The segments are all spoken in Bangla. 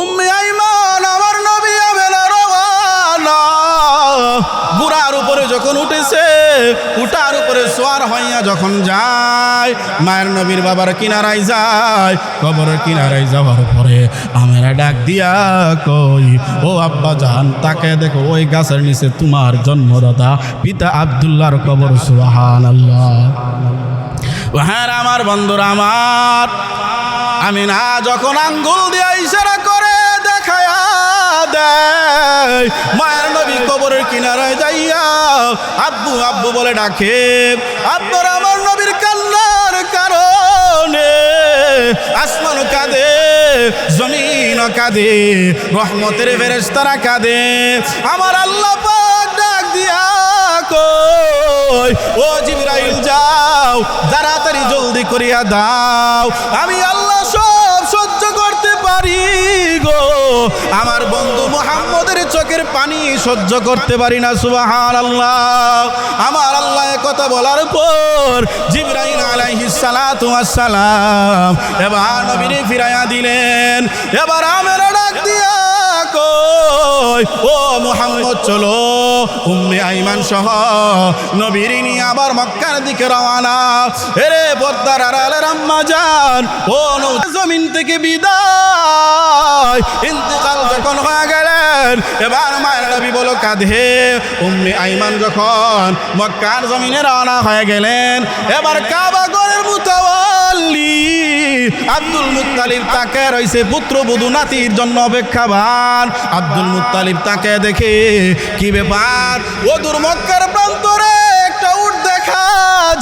উম্মে আইমান, আমার নবী আবেলা রওয়ানা। বুড়ার উপরে যখন উঠেছে, উঠার উপরে সোয়ার হইয়া যখন যায়, মায়ের নবীর বাবার কিনারায় যায় কবরের কিনারায় যাওয়ার পরে আমরা ডাক দিয়া কই, ও আব্বা জান, তাকে দেখো, ওই গাছের নিচে তোমার জন্মদাতা, পিতা আবদুল্লাহর কবর সুবাহান আল্লাহ হ্যাঁ আমার বন্ধুরা আমার। আমি না যখন আঙ্গুল দিয়ে ইশারা করে দেখায়া দেয়, মায়ের নবী কবরের কিনারায় যাইয়া আব্বু আব্বু বলে ডাকে, আব্বুর আমার নবীর কান্নার কারণে আসমান কাঁদে, জমিন কাঁদে, রহমতের ফেরেশতারা কাঁদে। আমার আল্লাহ ডাক দিয়া কই ও জিবরাইল, যাও, তাড়াতাড়ি জলদি করিয়া দাও। আমি আল্লাহ পারি গো। আমার বন্ধু মোহাম্মদের চোখের পানি সহ্য করতে পারি না সুবাহান আল্লাহ আমার আল্লাহ কথা বলার পর জিব্রাহিম আলাইহিস সালাতু ওয়াস সালাম এবার নবীরে ফিরাইয়া দিলেন। এবার আমেরা ডাক দিয়া ও মোহাম্মদ, চলো। উম্মে আইমান সহ নবীর নিয়ে আবার মক্কার দিকে রওনা। এরে পদ্মার আড়ালের আম্মা যান। ও জমিন থেকে বিদায়। ইন্তেকাল যখন হয়ে গেলেন, এবার মায়ের নবী বলো কাঁধে উম্মে আইমান যখন মক্কার জমিনে রওনা হয়ে গেলেন, এবার কাবা গরের মুতাওয়াল্লি আব্দুল মুতালিব তাকে রয়েছে পুত্র, বধূ, নাতির জন্য অপেক্ষাবান। আব্দুল মুতালিব তাকে দেখে কি ব্যাপার? ও দুর্মকার প্রান্তরে একটা দেখা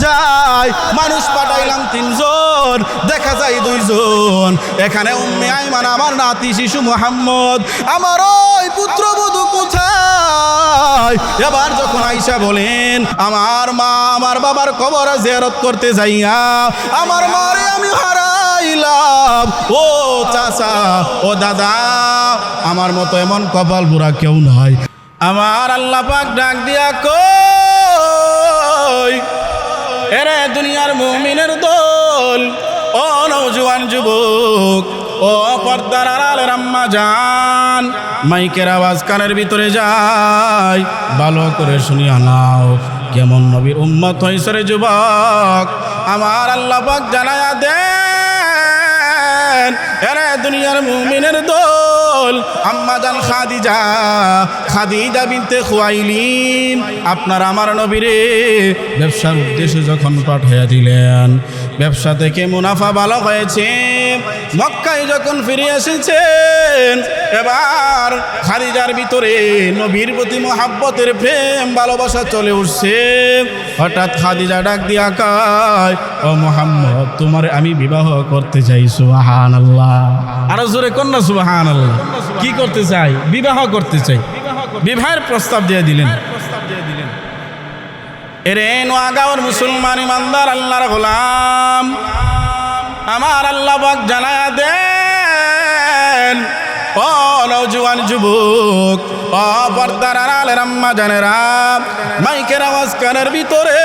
যায়। মানুষ পাঠাইলাম তিনজন, দেখা যায় দুইজন। এখানে উম্মে আইমান, আমার নাতি শিশু মোহাম্মদ। আমার ওই পুত্রবধূ কোথায়? এবার যখন আইসা বলেন, আমার মা আমার বাবার কবর জিয়ারত করতে যাইয়া, আমার মারে আমি হারাইলাম। ও চাচা, ও দাদা, আমার মতো এমন কপাল বুড়া কেউ নয় আমার আল্লাহ পাক ডাক দিয়া কই? এরে দুনিয়ার মুমিনের দোল, ও নৌজুয়ান যুবক, ও পর্দার আড়ালের আম্মা যান মাইকের আওয়াজ কানের ভিতরে যায়, ভালো করে শুনিয়া নাও, কেমন নবীর উম্মত হয়েছে রে যুবক। আমার আল্লাহ পাক জানায়া দেন এরে দুনিয়ার মুমিনের দোল, আম্মা জান খাদিজা খাদিজা বিনতে খুয়াইলিন, আপনার আমার নবীরে ব্যবসার উদ্দেশ্যে যখন পাঠাইয়া দিলেন ব্যবসা থেকে মুনাফা ভালো হয়েছে? মক্কায় যখন ফিরে এসেছেন, এবার খাদিজার ভিতরে নবীর প্রতি প্রেম, ভালোবাসা চলে উঠছে। হঠাৎ খাদিজা ডাক ও মোহাম্মদ, তোমার আমি বিবাহ করতে চাই সুবাহান আল্লাহ আরও জোরে কন্যা সুবাহান আল্লাহ কি করতে চাই? বিবাহ করতে চাই। বিবাহের প্রস্তাব দিয়ে দিলেন। এরে নোয়াগাঁওর মুসলমান ইমানদার, আল্লাহর গোলাম। আমার আল্লাহ পাক জানায়া দেন। ও নৌজওয়ান যুবক, ও পর্দার আড়ালের আম্মা জানেরা, মাইকের আওয়াজ কানের ভিতরে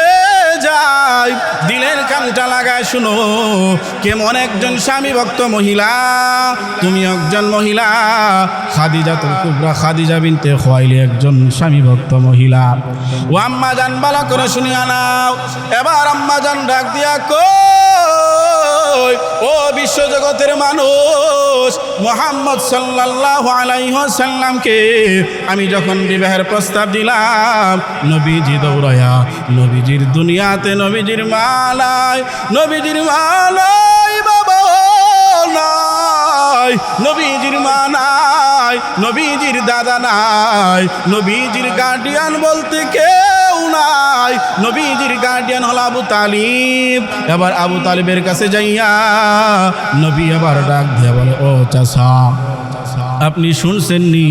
যায়, দিলের কানটা লাগায় শুনো, কেমন একজন স্বামী ভক্ত মহিলা, তুমি একজন মহিলা খাদিজা তো কুবরা, খাদিজা বিনতে খোয়াইলে একজন স্বামী ভক্ত মহিলা। ও আম্মা জান, বালা করে শুনিয়া নাও, এবার আম্মা জান ডাক দিয়া কই? ও বিশ্বজগতের মানুষ, মোহাম্মদ সাল্লাহ আলাইহি সাল্লামকে আমি যখন বিবাহের প্রস্তাব দিলাম, নবীজি দৌড়য়া নবীজির দুনিয়াতে নবীজির মালায় নবীজির মালায় বাবা নাই, নবীজির মা নাই, নবীজির দাদা নাই, নবীজির গার্ডিয়ান বলতে কেউ নাই, নবীজির গার্ডিয়ান হল আবু তালিব। এবার আবু তালিবের কাছে যাইয়া নবী আবার ডাক দিয়ে বলে, ও চাষা আপনি শুনছেন নি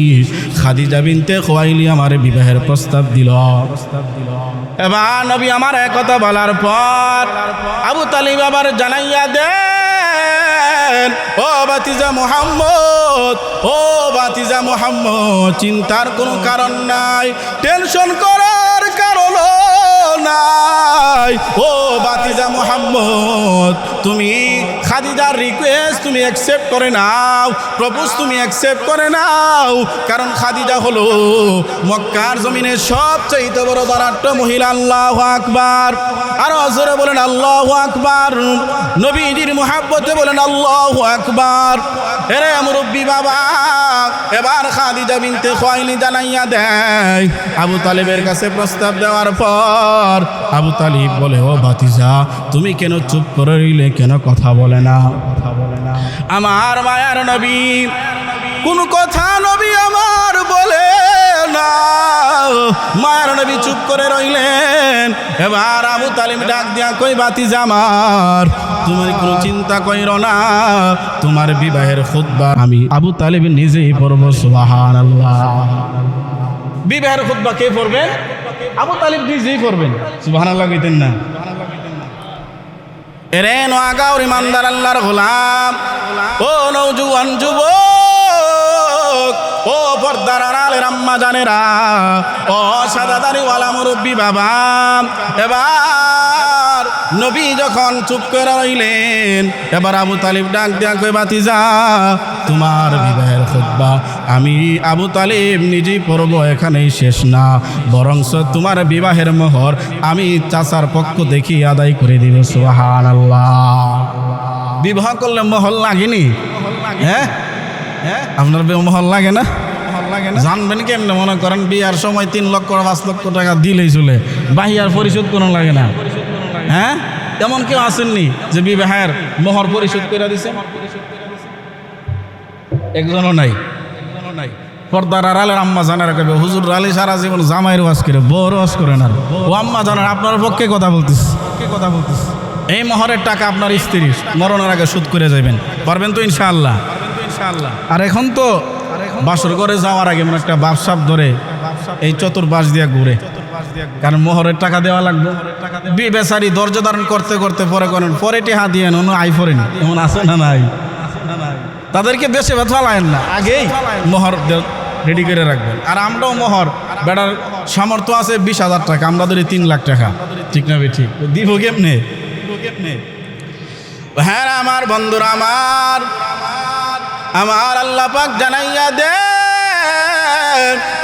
খাদিজা বিনতে খোয়াইলি আমার বিবাহের প্রস্তাব দিল। এবার নবী আমার কথা বলার পর আবু তালিব আবার জানাইয়া দেন ও বাতিজা মোহাম্মদ, ও বাতিজা মোহাম্মদ, চিন্তার কোনো কারণ নাই, টেনশন করার কারণ নাই। ও বাতিজা মোহাম্মদ, তুমি খাদিজার রিকোয়েস্ট তুমি অ্যাকসেপ্ট করে নাও প্রপোজ তুমি অ্যাকসেপ্ট করে নাও। কারণ খাদিজা হলো মক্কার জমিনে সবচেয়ে বড় দরাট্ট মহিলা, আল্লাহ আকবার। আর অজরে বলেন, আল্লাহ আকবার। নবীজির মোহাব্বতে বলেন, আল্লাহ আকবার। এরে মুরব্বী বাবা, এবার খাদিজা বিনতে খোয়াইনি জানাইয়া দেয়। আবু তালিবের কাছে প্রস্তাব দেওয়ার পর আবু তালিব বলে, ও ভাতিজা, তুমি কেন চুপ করে রইলে? কেন কথা বলে না আমার মায়ার নবী, কোন কথা নবী আমার বলে না। মায়ার নবী চুপ করে রইলেন। এবার আবু তালিম ডাক দিয়া কই বাতি জামার তোমার কোনো চিন্তা কইর না। তোমার বিবাহের খুতবা আমি আবু তালিম নিজেই পড়ব সুবাহান বিবাহের খুতবা কে পড়বেন আবু তালিব নিজেই পড়বেন। সুবাহান আল্লাহ কইতেন না। এরে নোয়াগাঁওর ইমানদার আল্লাহর গোলাম। ও নৌজুয়ান যুবক। আড়ালের আম্মা জানেরা ও সাদাদারি ওয়ালা মুরব্বী বাবা, এবার নবী যখন চুপ করে রইলেন, এবার আবু তালিব ডাক দিয়া কই বাতি যা তোমার বিবাহের খুতবা আমি আবু তালিব নিজেই পড়ব, এখানেই শেষ না। বরংস তোমার বিবাহের মোহর আমি চাচার পক্ষ দেখি আদায় করে দিব সুহান বিবাহ করলে মহল লাগেনি? হ্যাঁ? হ্যাঁ? আপনার মহল লাগে না? জানবেন কেমনে মনে করেন বিয়ার সময় তিন লক্ষ পাঁচ লক্ষ টাকা দিলেই চলে, বাহিয়ার পরিশোধ কোনো লাগে না। হ্যাঁ? এমন কেউ আসেননি যে বিবাহের মোহর পরিশোধ করে দিছে? একজনও নাই। নাই পর্দার আড়ালের আম্মা জানার কবে হুজুর আলী সারা জীবন জামাইয়ের ওয়াজ করে বড় ওয়াজ করে না ও আম্মা জানার, আপনার পক্ষে কথা বলতিস কথা বলতিস এই মহরের টাকা আপনার স্ত্রী মরণের আগে সুদ করে যাবেন পারবেন তো ইনশাআল্লাহ? আর এখন তো বাসর করে যাওয়ার আগে মানে একটা বাপসাপ ধরে এই চতুর্পাশ দিয়া ঘুরে। কারণ মোহরের টাকা দেওয়া লাগবে। বি বেচারি ধৈর্য ধারণ করতে করতে পরে করেন পরে টেহা দিয়ে অন্য আই ফরেন এমন আছে না নাই? তাদেরকে বেশি ফালায়েন না। আগেই? মোহর রেডি করে রাখবেন। আর আমরাও মোহর বেড়ার সামর্থ্য আছে বিশ হাজার টাকা আমরা ধরি তিন লাখ টাকা। ঠিক না ঠিক? দিব কেমনে? হ্যাঁ আমার বন্ধুরা আমার। আমার আল্লাহ পাক জানাইয়া দে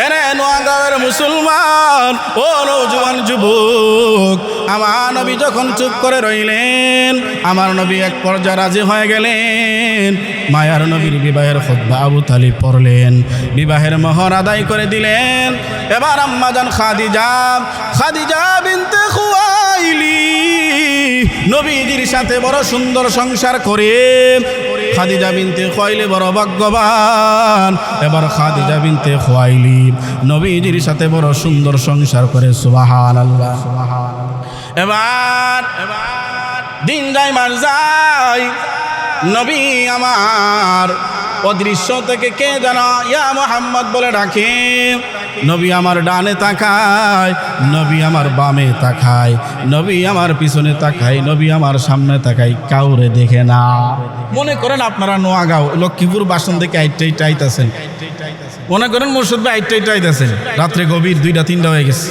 এনে নোয়াগাঁওয়ের মুসলমান, ও নৌজওয়ান যুবক, আমার নবী যখন চুপ করে রইলেন, আমার নবী এক পর্যায়ে রাজি হয়ে গেলেন, মায়ার নবীর বিবাহের খুতবা আবু তালিব পড়লেন, বিবাহের মোহর আদায় করে দিলেন। এবার আম্মা আম্মাজান খাদিজা খাদিজা বিনতে খুয়াইলি, নবীজির সাথে বড় সুন্দর সংসার করে খাদিজা বিনতে খোয়াইলে বড় ভাগ্যবান। এবার খাদিজা বিনতে খোয়াইলি। নবীজির সাথে বড় সুন্দর সংসার করে সুবাহান আল্লাহ এবার এবার দিন যায় মার যায়। নবী আমার অদৃশ্য থেকে কে জানা ইয়া মোহাম্মদ বলে ডাকে। নবী আমার ডানে তাকায়, নবী আমার বামে তাকায়, নবী আমার পিছনে তাকায়, নবী আমার সামনে তাকায়, কাউরে দেখে না। মনে করেন আপনারা নোয়াগাঁও, লক্ষ্মীপুর বাসন থেকে আইটাই টাইতেছেন। মনে করেন মুর্শিদ ভাই আইটাই টাইতেছেন। রাত্রে গভীর দুইটা, তিনটা হয়ে গেছে।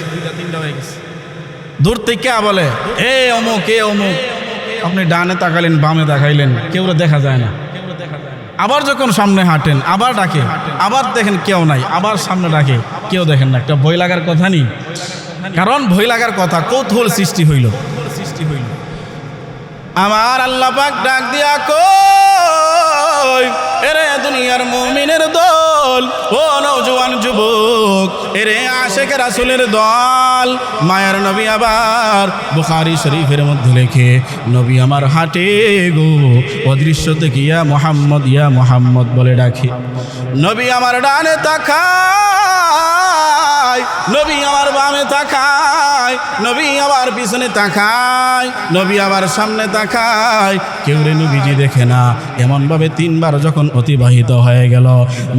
দূর থেকে বলে, এ অমুক এ অমুক। আপনি ডানে তাকালেন, বামে তাকাইলেন কেউ দেখা যায় না। আবার যখন সামনে হাঁটেন, আবার ডাকে। আবার দেখেন কেউ নাই, আবার সামনে ডাকে। কেউ দেখেন না, একটা ভয় লাগার কথা নেই। কারণ ভয় লাগার কথা, কৌতূহল সৃষ্টি হইল। সৃষ্টি হইল আমার আল্লাপাক ডাক দিয়া কই এরে দুনিয়ার মুমিনের দল, ও নৌজওয়ান যুবক, এরে আশেখ রাসুলের দল। মায়ের নবী আবার বুখারি শরীফের মধ্যে লেখে, নবী আমার হাটে গো, অদৃশ্য ইয়া মোহাম্মদ ইয়া মোহাম্মদ বলে ডাকে। নবী আমার ডানে তাকায়, নবী আমার বামে তাকায়, নবী আবার পিছনে তাকায়, নবী আবার সামনে তাকায়। কেউ রে নবীজি দেখে না, এমনভাবে তিনবার যখন অতিবাহিত হয়ে গেল।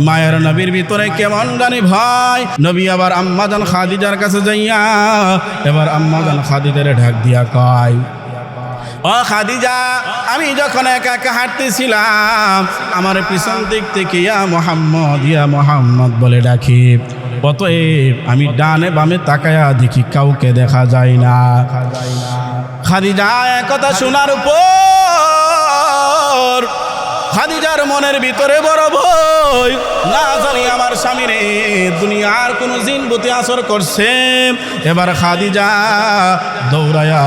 মায়ের নবীর ভিতরে কেমন জানি ভয়। নবী আবার আম্মাজান খাদিজার কাছে যাইয়া, এবার আম্মাজান খাদিজার ঢাক দিয়া কয়, ও খাদিজা, আমি যখন একা একা হাঁটতেছিলাম, আমার পিছন দিক থেকে ইয়া মোহাম্মদ ইয়া মোহাম্মদ বলে ডাকি। অতএব আমি ডানে বামে তাকায়া দেখি কাউকে দেখা যায় না। খাদিজা কথা শোনার পর খাদিজার মনের ভিতরে বড় ভয়। না জানি আমার স্বামী স্বামীরে দুনিয়ার কোনো জিনবুতি আসর করছে। এবার খাদিজা দৌড়ায়া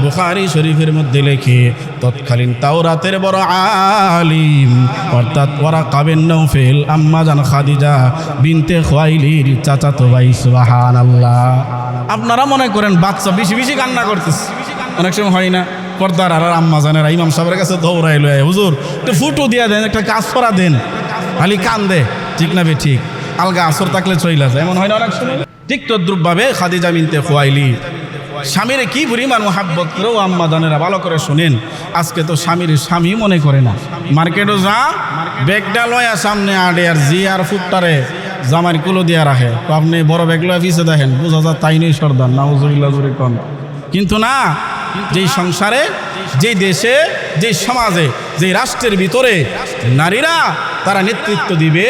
বুখারি শরীফের মধ্যে লেখে, তৎকালীন তাওরাতের বড় আলিম। অর্থাৎ ওরা কাবেন নৌফেল আম্মা জান খাদিজা বিনতে খোয়াইলির চাচাতো ভাই সুবাহান আল্লাহ আপনারা মনে করেন বাচ্চা বেশি বেশি কান্না করতেছে। অনেক সময় হয় না। পর্দার আর আম্মা জানেরা, ইমাম সাহেবের কাছে দৌড়াইলো হুজুর, একটু ফুটো দিয়া দেন, একটা কাজ করা দেন। খালি কান দে ঠিক না বে, ঠিক। আলগা আসর থাকলে চইলা যায়। এমন হয় না অনেক সময়? ঠিক তদ্রুপভাবে খাদিজা মিনতে খোয়াইলি। স্বামীরে কি পরিমাণ মোহাব্বত করেও আম্মা দানেরা ভালো করে শুনেন। আজকে তো স্বামীর স্বামী মনে করে না। মার্কেটও যা ব্যাগটা লয়া সামনে আডে আর জি আর ফুটটারে জামার কুলো দিয়া রাখে। তো আপনি বড় ব্যাগ লয়া পিছিয়ে দেখেন, বুঝা যা তাই নেই সর্দার, নাউজুবিল্লাহ জুরি কন। কিন্তু না যেই সংসারে, যেই দেশে, যেই সমাজে, যেই রাষ্ট্রের ভিতরে নারীরা তারা নেতৃত্ব দিবে,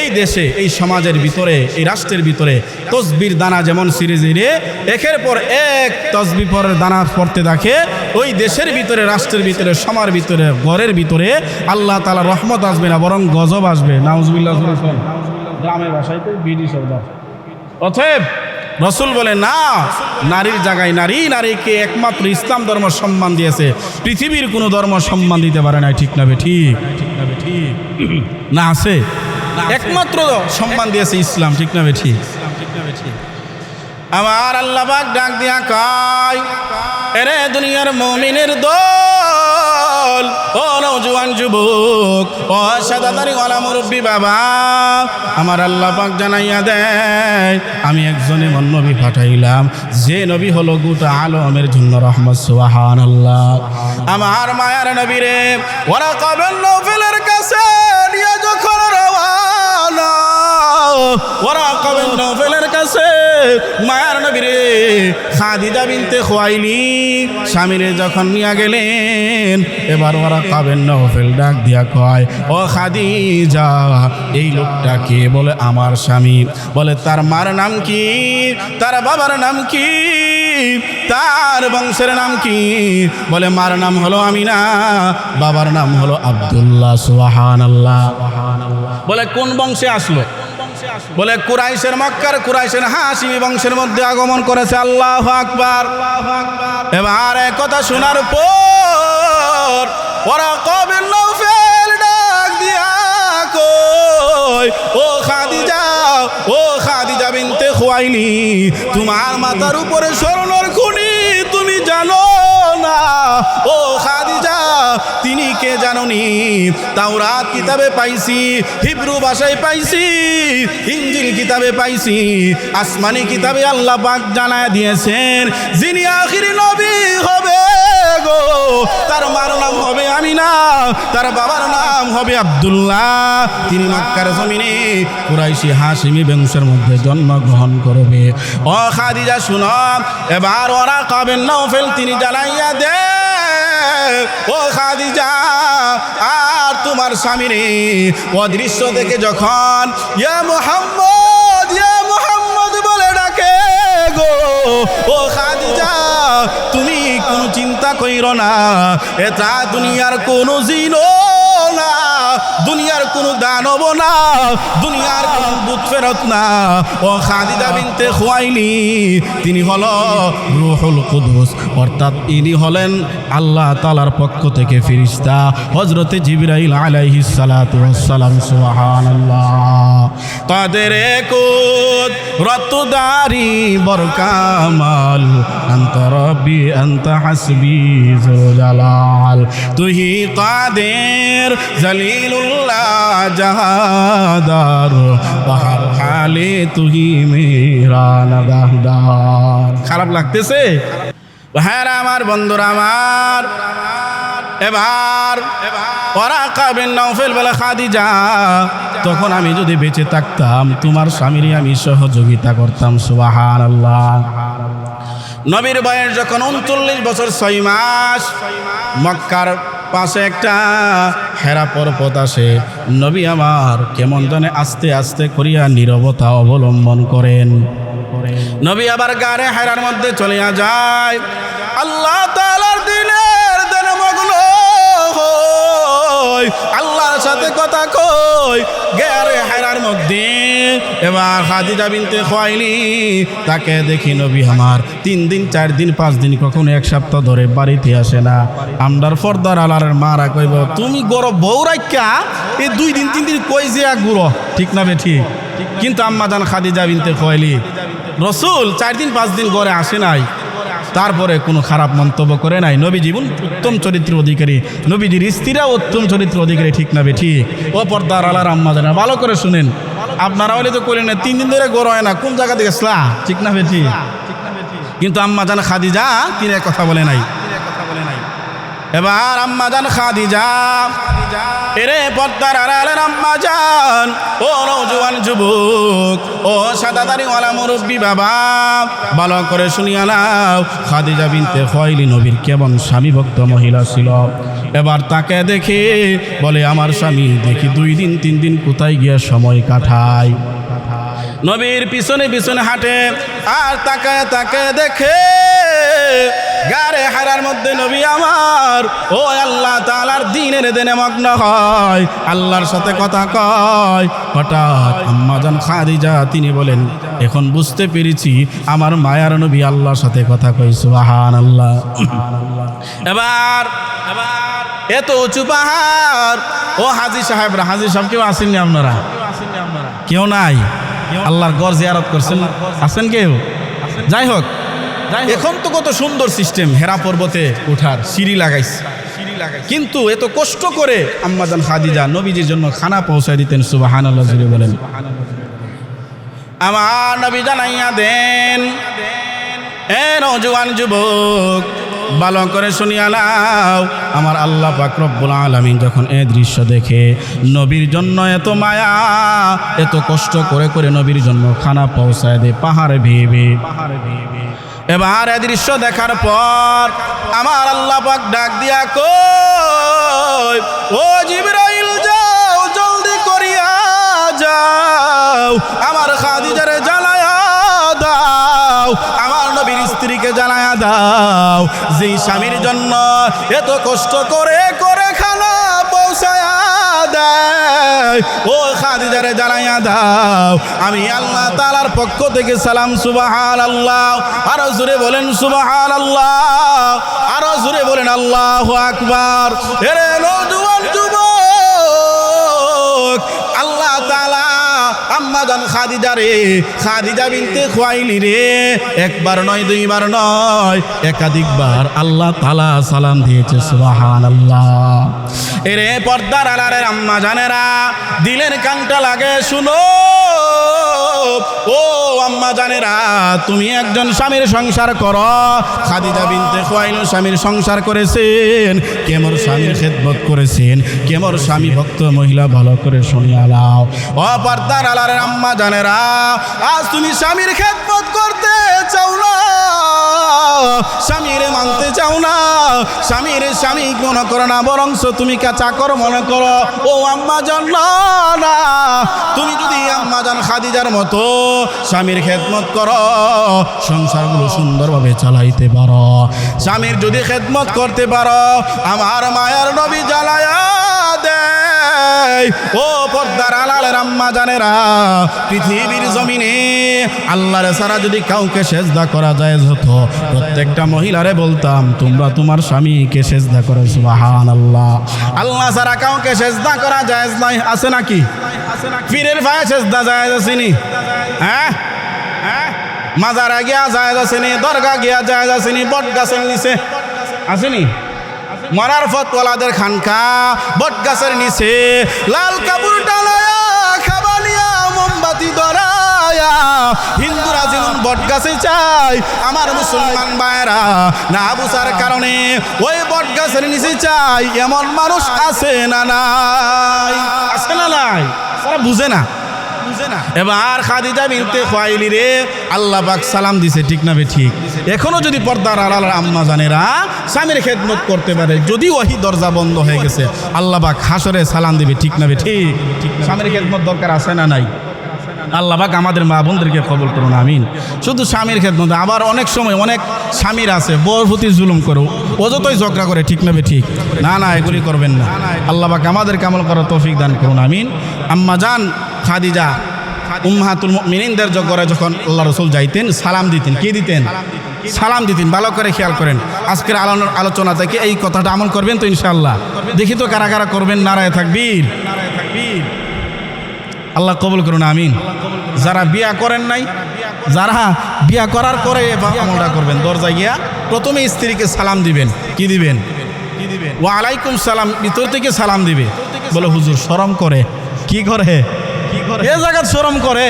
এই দেশে, এই সমাজের ভিতরে, এই রাষ্ট্রের ভিতরে তসবির দানা যেমন সিরিজিরে একের পর এক তসবি পরের দানা পড়তে দেখে ওই দেশের ভিতরে, রাষ্ট্রের ভিতরে, সমার ভিতরে, ঘরের ভিতরে আল্লাহ তালা রহমত আসবে না, বরং গজব আসবে। নাউজবিল্লাহ গ্রামের ভাষায় তো বিডি সর্দার অতএব রসুল বলে না নারীর জায়গায় নারী নারীকে একমাত্র ইসলাম ধর্ম সম্মান দিয়েছে। পৃথিবীর কোনো ধর্ম সম্মান দিতে পারে না ঠিক না ঠিক? ঠিক না বে ঠিক? না আছে? একমাত্র সম্মান দিয়েছে ইসলাম ঠিক না ঠিক? আমার আল্লাহ ডাক দিয়া কয় এরে দুনিয়ার মমিনের দল ও নৌজওয়ান যুবক ও সাদাদারি গলা মুরব্বী বাবা, আমার আল্লাহ পাক জানাইয়া দেয়, আমি একজন এমন নবী পাঠাইলাম, যে নবী হলো গোটা আলমের জন্য রহমত সুবাহান আল্লাহ আমার মায়ার নবী রে ওরা কবেন নবীলের কাছে নিয়ে যখন রওয়ানা ওরা কবেন নৌফেলের কাছে? মায়ার নবীরে খাদিজা বিনতে খোয়াইলি। স্বামীরে যখন নিয়ে গেলেন, এবার ওরা কাবেন নৌফেল ডাক দিয়া কয়, ও খাদিজা, এই লোকটা কে? বলে, আমার স্বামী। বলে, তার মার নাম কি? তার বাবার নাম কি? তার বংশের নাম কি? বলে, মার নাম হলো আমিনা, বাবার নাম হলো আব্দুল্লাহ সুহান আল্লাহ বলে, কোন বংশে আসলো? বলে কুরাইশের মক্কার কুরাইশের হাসিমি বংশের মধ্যে আগমন করেছে, আল্লাহ আকবার। এবার এক কথা শোনার পর ওরা কবে নৌফেল ডাক দিয়া কই ও তোমার মাথার উপরে স্বর্ণর খুনি তুমি জানো না। ও খাদিজা তিনি কে জাননি? তাওরাত কিতাবে পাইছি, হিব্রু ভাষায় পাইছি, ইঞ্জিল কিতাবে পাইছি, আসমানি কিতাবে আল্লাহ পাক জানায় দিয়েছেন, যিনি আখিরি নবী হবে গো। তার মার নাম হবে আমিনা, তার বাবার নাম হবে আব্দুল্লাহ। তিনি মক্কার জমিনে কুরাইশি হাসিমি বংশের মধ্যে জন্মগ্রহণ করবে। ও খাদিজা, শুন, এবার ওরা কাবেন নৌফেল তিনি জানাইয়া দে ও খাদিজা, আর তোমার স্বামী রে দৃশ্য দেখে যখন ইয়া মোহাম্মদ ইয়া মোহাম্মদ বলে ডাকে গো, ও খাদিজা, তুমি চিন্তা কইর না। এটা দুনিয়ার কোনো জিনো না, দুনিয়ার কোনো দানব না, দুনিয়ার কোনো বুত ফেরত না। ও খাদিজা বিনতে খোয়াইনি, তিনি হল রুহুল কুদুস, অর্থাৎ ইনি হলেন আল্লাহ তালার পক্ষ থেকে ফিরিস্তা। হজরতে জিবরাইল আলাইহি সালাতু ওয়াসসালাম, সুবহানাল্লাহ। তাদের একুত রতদারি বরকামাল, আন্ত রব্বি আন্ত হাসবি জালাল তুহি কাদের জলিলুল্লাহ জাহাদার? বাহার হালে তুহি মেরা নগাহদার। খারাপ লাগতেছে? হ্যাঁ আমার, বন্ধুরা আমার, এবার ওরা কাবেন নৌফেল বলে খাদিজা, তখন আমি যদি বেঁচে থাকতাম, তোমার স্বামীরই আমি সহযোগিতা করতাম সুবাহান আল্লাহ নবীর বয়স যখন উনচল্লিশ বছর ছয় মাস, মক্কার পাশে একটা হেরা পর্বত আসে। নবী আমার কেমন জানে আস্তে আস্তে করিয়া নীরবতা অবলম্বন করেন। নবী আবার গাড়ে হেরার মধ্যে চলিয়া যায়। আল্লাহ তালার দিনের দেন মগ্ন আল্লাহর সাথে কথা কই? গেরে হেরার মধ্যে। এবার তাকে দেখি নবী আমার তিন দিন, চার দিন, পাঁচ দিন কখনো এক সপ্তাহ ধরে বাড়িতে আসে না। আমদার ফর্দার আলারের মারা কইব, তুমি গরো বউ রাখা এই দুই দিন, তিন দিন কই যে এক গুড়ো? ঠিক না বে ঠিক কিন্তু আম্মা জান খাদিজা বিনতে খোয়াইলি, রসুল, চার দিন, পাঁচ দিন গড়ে আসে নাই। তারপরে কোনো খারাপ মন্তব্য করে নাই। নবী জীবন উত্তম চরিত্র অধিকারী। নবীজির স্ত্রীরা উত্তম চরিত্র অধিকারী, ঠিক না ঠিক? ও পর্দার আলার আম্মা জানা ভালো করে শুনেন। আপনারা হলে তো করেন না, তিন দিন ধরে হয় না, কোন জায়গা থেকে? স্লা, ঠিক না বেঠি কিন্তু আম্মা জানা খাদি যা তিনি কথা বলে নাই। এবার আম্মা জান খাদিজা। এরে পদ্মার আম্মা জান, ও নৌজওয়ান যুবক, ও সাদাদারিওয়ালা মুরব্বী বাবা। ভালো করে শুনিয়া নাও, খাদিজা বিনতে খয়লি নবীর কেমন স্বামী ভক্ত মহিলা ছিল। এবার তাকে দেখে বলে, আমার স্বামী, দেখি দুই দিন, তিন দিন কোথায় গিয়ে সময় কাটায়? নবীর পিছনে পিছনে হাঁটে, আর তাকে তাকে দেখে গারে হারার মধ্যে নবী আমার। ও আল্লাহ তালার দিনের দিনে মগ্ন হয়। আল্লাহর সাথে কথা কয়। হঠাৎ আম্মাজান খাদিজা, তিনি বলেন, এখন বুঝতে পেরেছি আমার মায়ার নবী আল্লাহর সাথে কথা কই সুবাহান আল্লাহ এবার এবার এত উঁচু পাহাড়। ও হাজি সাহেবরা, হাজি সাহেব কেউ আসেননি আপনারা? কেউ নাই? আল্লাহর গড় জিয়ারত করছেন? আছেন কেউ? যাই হোক এখন তো কত সুন্দর সিস্টেম হেরা পর্বতে উঠার সিঁড়ি লাগাইছে। কিন্তু এত কষ্ট করে আম্মাজান খাদিজা নবীজির জন্য খানা পৌঁছায় দিতেন সুবাহান আল্লাহ বলেন। আমার নবী জানাইয়া দেন এ নজওয়ান যুবক ভালো করে শুনিয়া নাও। আমার আল্লাহ রব্বুল আলামিন যখন এ দৃশ্য দেখে নবীর জন্য এত মায়া এত কষ্ট করে করে নবীর জন্য খানা পৌঁছায় দে পাহাড়ে ভেবে। এবার এ দৃশ্য দেখার পর আমার আল্লাহ পাক ডাক দিয়া কই ও জিবরাইল, যাও, জলদি করিয়া যাও। আমার খাদিজারে জ্বালায়া দাও, আমার নবীর স্ত্রীকে জ্বালায়া দাও। যেই স্বামীর জন্য এত কষ্ট করে করে খানা পৌঁছায়া দেয় ও খাদিজারে জানাইয়া দাও। আমি আল্লাহ তালার পক্ষ থেকে সালাম সুবাহান আল্লাহ আরও জুড়ে বলেন সুবাহান আল্লাহ আরও জুড়ে বলেন, আল্লাহ আকবার। এরে নজুয়ান আম্মা জান খাদিজা রে। খাদিজা বিনতে খোয়াইলি রে। একবার নয়, দুইবার নয় একাধিকবার আল্লাহ তালা সালাম দিয়েছে সুবাহান আল্লাহ এরে পর্দার আলারের আম্মা জানেরা, দিলের কানটা লাগে, শুনো। ও আম্মা জানেরা, তুমি একজন স্বামীর সংসার করো। খাদিজা বিনতে খোয়াইল স্বামীর সংসার করেছেন, কেমর স্বামীর খেদমত করেছেন, কেমর স্বামী ভক্ত মহিলা ভালো করে শুনিয়া লাও ও পর্দার আলার আম্মা জানেরা, আজ তুমি স্বামীর খেদমত করতে চাও না। স্বামীর মানতে চাও না, স্বামীর স্বামী মনে করো না বরং তুমি চাকর মনে করো। ও আম্মা জান, না তুমি যদি আম্মা জান খাদিজার মতো স্বামীর খেদমত করো, সংসারগুলো সুন্দরভাবে চালাইতে পারো। স্বামীর যদি খেদমত করতে পারো, আমার মায়ার নবী জ্বালায়া ও পদ্মার আলালের আম্মা জানেরা, পৃথিবীর জমিনে আল্লাহরে সারা যদি কাউকে সেজদা করা যায় হতো প্রত্যেকটা মহিলারে বলতাম, তোমরা তোমার স্বামীকে সেজদা করো সুবাহান আল্লাহ আল্লাহ সারা কাউকে সেজদা করা যায় নাই, আছে নাকি? পীরের ভাই সেজদা যায় আসেনি হ্যাঁ? হ্যাঁ? মাজারা গিয়া যায় আসেনি দরগা গিয়া যায় আসেনি বট গাছের নিচে, আসেনি? মরার ফতওয়ালাদের খানকা বট গাছের নিচে, লাল কাপড় ডালায়া খাবালিয়া মোমবাতি ধরায়া। হিন্দুরা যেমন বট গাছে চাই আমার মুসলমান ভাইরা না বুঝার কারণে ওই বট গাছের নিচে চাই এমন মানুষ আছে না নাই? আছে না নাই? তারা বুঝে না। এবার খাদিজা বিনতে খোয়াইলি রে। আল্লাহ পাক সালাম দিছে, ঠিক না ঠিক? এখনও যদি পর্দার আড়াল আম্মা জানেরা স্বামীর খেদমত করতে পারে, যদি ওহি দরজা বন্ধ হয়ে গেছে, আল্লাহ পাক হাসরে সালাম দিবে, ঠিক না বে ঠিক? স্বামীর খেদমত দরকার আছে না নাই? আল্লাহ পাক আমাদের মা বোনদেরকে কবল করুন, আমিন। শুধু স্বামীর খেদমত আবার অনেক সময় অনেক স্বামীর আছে, বউর জুলুম করো অযতই ঝগড়া করে, ঠিক নেবে ঠিক? না না, এগুলি করবেন না। আল্লাহ পাক আমাদের কামল করার তৌফিক দান করুন, আমিন। আম্মা জান খাদিজা উম্মাহাতুল মিনিনদের জগরে যখন আল্লাহ রসুল যাইতেন, সালাম দিতেন, কি দিতেন? সালাম দিতেন, ভালো করে খেয়াল করেন। আজকের আলো- আলোচনা থেকে এই কথাটা আমল করবেন তো ইনশাআল্লাহ। দেখি তো কারা কারা করবেন, নারায় থাকবীর আল্লাহ কবুল করুন, আমিন। যারা বিয়া করেন নাই, যারা বিয়া করার পরে আমলটা করবেন দরজা গিয়া প্রথমে স্ত্রীকে সালাম দিবেন। কি দিবেন? ওয়া আলাইকুম সালাম, ভিতর থেকে সালাম দিবে। বলে, হুজুর, শরম করে। কি করে? এ জায়গা শরম করে।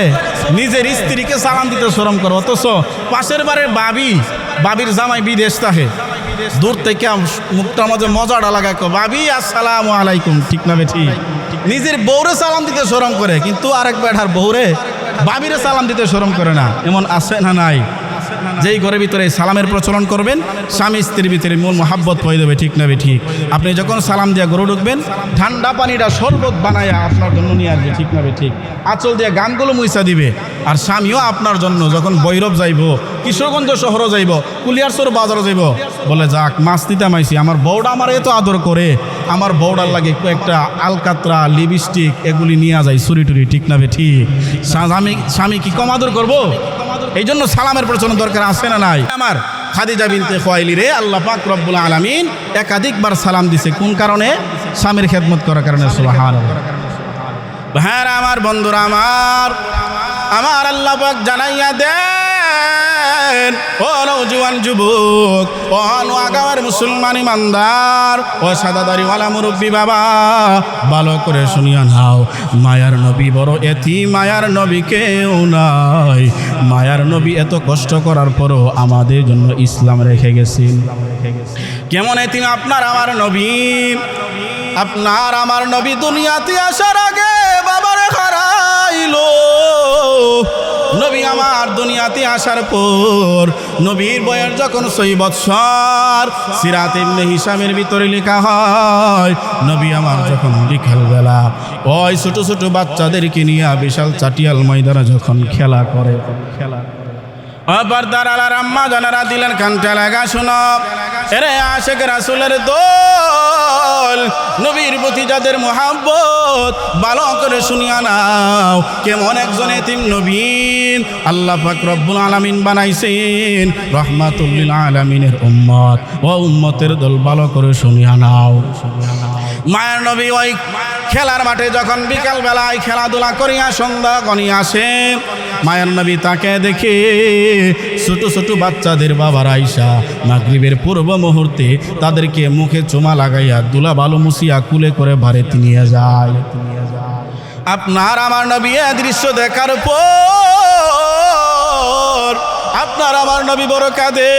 নিজের স্ত্রীকে সালাম দিতে শরম করে। অথচ পাশের বারে বাবি, বাবির জামাই বিদেশ থাকে। দূর থেকে মুখটার মাঝে মজাটা লাগায় বাবি, আসসালাম আলাইকুম। ঠিক না বেঠি নিজের বউরে সালাম দিতে শরম করে, কিন্তু আরেক বেঠার বউরে বাবিরে সালাম দিতে শরম করে না। এমন আছে না নাই? যেই ঘরের ভিতরে সালামের প্রচলন করবেন, স্বামী স্ত্রীর ভিতরে মূল মহাব্বত হয়ে দেবে ঠিক না ঠিক? আপনি যখন সালাম দিয়ে গরু ঢুকবেন, ঠান্ডা পানিটা শরবত বানায়া আপনার জন্য নিয়ে আসবে, ঠিক না ঠিক? আঁচল দিয়ে গানগুলো মুইসা দিবে, আর স্বামীও আপনার জন্য যখন বৈরব যাইব, কিশোরগঞ্জ শহরও যাইব কুলিয়ারসর বাজারও যাইব, বলে, যাক, মাছ দিতে মাইছি আমার বউটা আমার এত আদর করে, আমার বউডার লাগে কয়েকটা আলকাতরা, লিপস্টিক, এগুলি নিয়ে যায় সুরি টুরি, ঠিক না ঠিক? স্বামী স্বামী কি কম আদর করব? এই জন্য সালামের প্রচলন দরকার আছে না নাই? আমার খাদিজা বিনতে খোয়াইলি রে, আল্লাহ পাক রব্বুল আলামিন একাধিকবার সালাম দিছে। কোন কারণে? স্বামীর খেদমত করার কারণে সুবহান হ্যাঁ আমার, বন্ধুরা আমার আমার আল্লাহ পাক জানাইয়া দেন। ও নৌজুয়ান যুবক ও নোয়াগাঁওয়ের মুসলমান ইমানদার ও সাদাদারিওয়ালা মুরব্বী বাবা, ভালো করে শুনিয়া নাও, মায়ার নবী বড় এতি, মায়ার নবী কেউ নাই। মায়ার নবী এত কষ্ট করার পরও আমাদের জন্য ইসলাম রেখে গেছেন। কেমন এতিম আপনার আমার নবী? আপনার আমার নবী দুনিয়াতে আসার আগে বাবারে হারাইলো। নবী আমার দুনিয়াতে আসার পর নবীর বয়স যখন সই বৎসর সিরাত ইবনে হিসামের ভিতরে লেখা হয়, নবী আমার যখন বিকালবেলা ওই ছোট ছোট বাচ্চাদেরকে নিয়ে বিশাল চাটিয়াল ময়দানে যখন খেলা করে খেলা আবার দাঁড়ালার আম্মা জানারা দিলেন, কানটা লাগা শোনো। এরে আশেক রাসুলের দোল, নবীর প্রতি যাদের মোহাব্বত, ভালো করে শুনিয়া নাও, কেমন একজন এতিম নবীন। আল্লাহ পাক রব্বুল আলামিন বানাইছেন, রহমাতুল্লিল আলামিনের উম্মত, ও উম্মতের দল ভালো করে শুনিয়া নাও। মায়ের নবী ওই খেলার মাঠে যখন বিকাল বেলায় খেলাধুলা করিয়া সন্ধ্যা আসে মায়ের নবী তাকে দেখে ছোট ছোট বাচ্চাদের বাবার আইসা মাগরিবের পূর্ব মুহূর্তে তাদেরকে মুখে চুমা লাগাইয়া দুলা বালু মুসিয়া কুলে করে ভারে নিয়ে যায়। আপনার আমার নবী দৃশ্য দেখার পর আপনার আমার নবী বড় কাঁদে।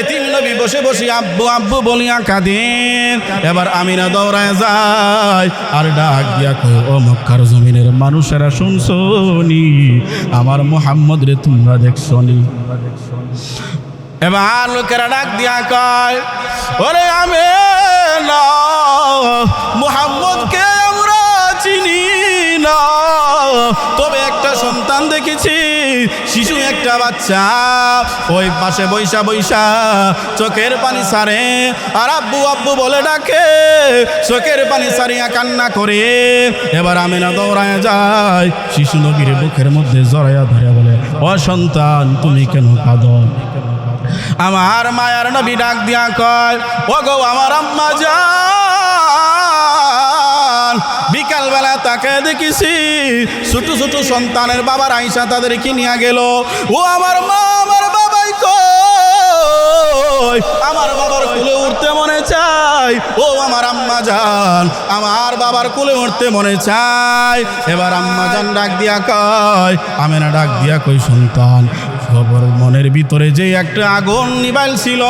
এতিম নবী বসে বসে আব্বু আব্বু বলিয়া কাঁদেন এবার আমিনা দৌড়ায় যায়, আর ডাক দিয়া কয়, ও মক্কার জমিনের মানুষেরা শুনছনি আমার মোহাম্মদ রে, তোমরা দেখছনি এবার লোকেরা ডাক দিয়া কয়, ওরে আমি না মোহাম্মদকে আমরা চিনি না। তবে একটা সন্তান দেখেছি, শিশু একটা বাচ্চা। ওই পাশে বৈশা বৈশা, চোখের পানি সারে। আর আব্বু আব্বু বলে ডাকে, চোখের পানি সারিয়া কান্না করে। এবার আমি না দৌড়ায় যায়, শিশু নবীর বুকের মধ্যে জড়াইয়া ধরে বলে, ও সন্তান, তুমি কেন কাঁদো? আমার মায়ার নবী ডাক দিয়া কয় ও গো আমার আম্মা যান বিকালবেলা তাকে দেখেছি। ছোট ছোট সন্তানের বাবার আইসা তাদেরকে নিয়ে গেল। ও আমার মা, আমার বাবাই কই? আমার বাবার কুলে উঠতে মনে চাই ও আমার আম্মা যান আমার বাবার কুলে উঠতে মনে চাই এবার আম্মা যান ডাক দিয়া কয় আমি না ডাক দিয়া কই সন্তান, খবর মনের ভিতরে যে একটা আগুন নিবাইল ছিল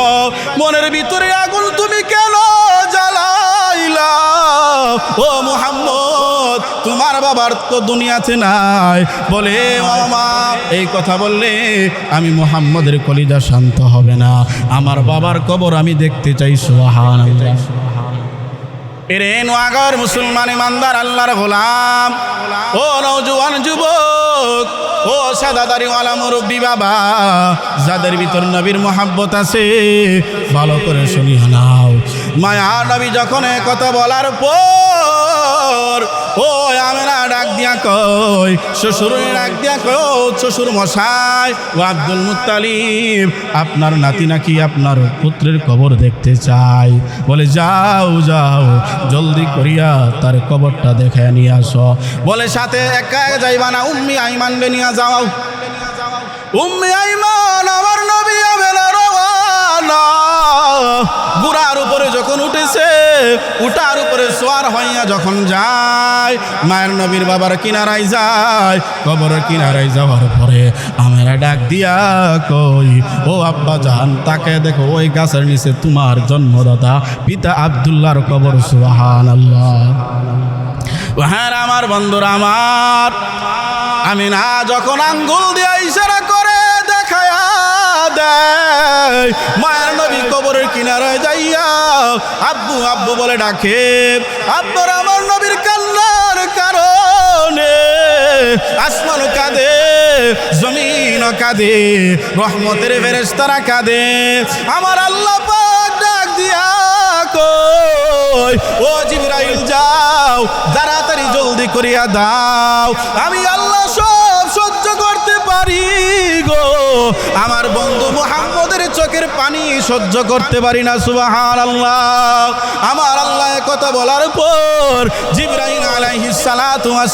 মনের ভিতরে আগুন তুমি কেন জ্বালাইলা? ও মুহাম্মদ তোমার বাবার তো দুনিয়াতে নাই। বলে মামা এই কথা বললে আমি মোহাম্মদের কলিজা শান্ত হবে না। আমার বাবার কবর আমি দেখতে চাই সোহান এরে নোয়াগর মুসলমান ইমানদার, আল্লাহর গোলাম। ও নৌজুয়ান যুবক, ও সাদাদারিওয়ালা মুরব্বী বাবা, যাদের ভিতর নবীর মোহাব্বত আছে, ভালো করে শুনিয়া নাও মায়া নবী যখন কথা বলার পর, ও আমেনা ডাক দিয়া কই শ্বশুর ডাক দিয়া কই শ্বশুর মশাই, ও আব্দুল মুত্তালিব, আপনার নাতি নাকি আপনার পুত্রের কবর দেখতে চাই বলে, যাও যাও, জলদি করিয়া তার কবরটা দেখায় নিয়ে আসো। বলে, সাথে একা যাইবা না, উম্মি আইমানকে নিয়ে যাও। উম্মি আইমান আমার বুড়ার উপরে যখন উঠেছে, উঠার উপরে সোয়ার হইয়া যখন যায়, মায়ের নবীর বাবার কিনারায় যায় কবরের কিনারায় যাওয়ার পরে আমরা ডাক দিয়া কই, ও আব্বা জান, তাকে দেখো, ওই গাছের নিচে তোমার জন্মদাতা, পিতা আবদুল্লাহর কবর সুবাহান আল্লাহ হ্যাঁ আমার বন্ধুরা আমার আমি না যখন আঙ্গুল দিয়ে ইশারা করে দেয়। মায়ের নবী কবরের কিনারায় যাইয়া আব্বু আব্বু বলে ডাকে, আব্বুর আমার নবীর কান্নার কারণে আসমান কাঁদে, জমিন কাঁদে, রহমতের ফেরেশতারা কাঁদে। আমার আল্লাহ পাক ডাক দিয়া কই ও জিবরাইল যাও, তাড়াতাড়ি জলদি করিয়া দাও। আমি আল্লাহ সব পারি গো। আমার বন্ধু মুহাম্মদের চোখের পানি সহ্য করতে পারি না সুবাহান আল্লাহ আমার আল্লাহ কথা বলার পর জিব্রাহিম আলাইহিস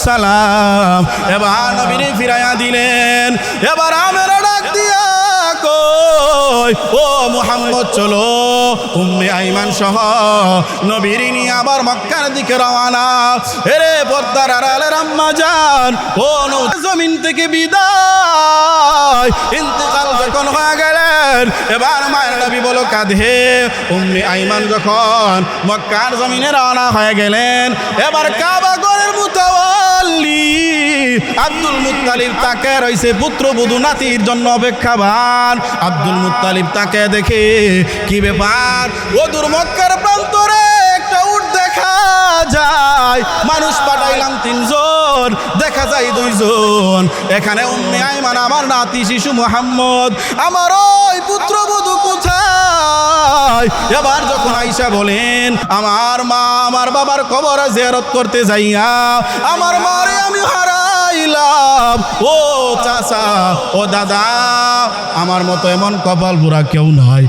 সালাম এবার নবীরে ফিরাইয়া দিলেন। এবার আমরা ও মুহাম্মদ, চলো। উম্মে আইমান সহ নবীর আবার মক্কার দিকে রওনা। এরে পদ্মার আড়ালের আম্মা যান ও জমিন থেকে বিদায়। ইন্তেকাল যখন হয়ে গেলেন, এবার মায়ের নবী বলো কাঁধে উম্মে আইমান যখন মক্কার জমিনে রওনা হয়ে গেলেন, এবার কাবা গরের মুতাওয়াল্লি আব্দুল মুতালিব তাকে রয়েছে পুত্র বধু নাতির জন্য অপেক্ষাবান। আব্দুল মুতালিব তাকে দেখে, কি ব্যাপার? ও মক্কার প্রান্তরে একটা উট দেখা যায়। মানুষ পাঠাইলাম তিনজন, দেখা যায় দুইজন। এখানে উম্মে আইমান আমার নাতি শিশু মোহাম্মদ। আমার ওই পুত্র বধূ কোথায়? এবার যখন আইসা বলেন, আমার মা আমার বাবার কবর জিয়ারত করতে যাইয়া, আমার মারে আমি হারাইলাম। ও চাচা, ও দাদা, আমার মতো এমন কপাল বুড়া কেউ নয়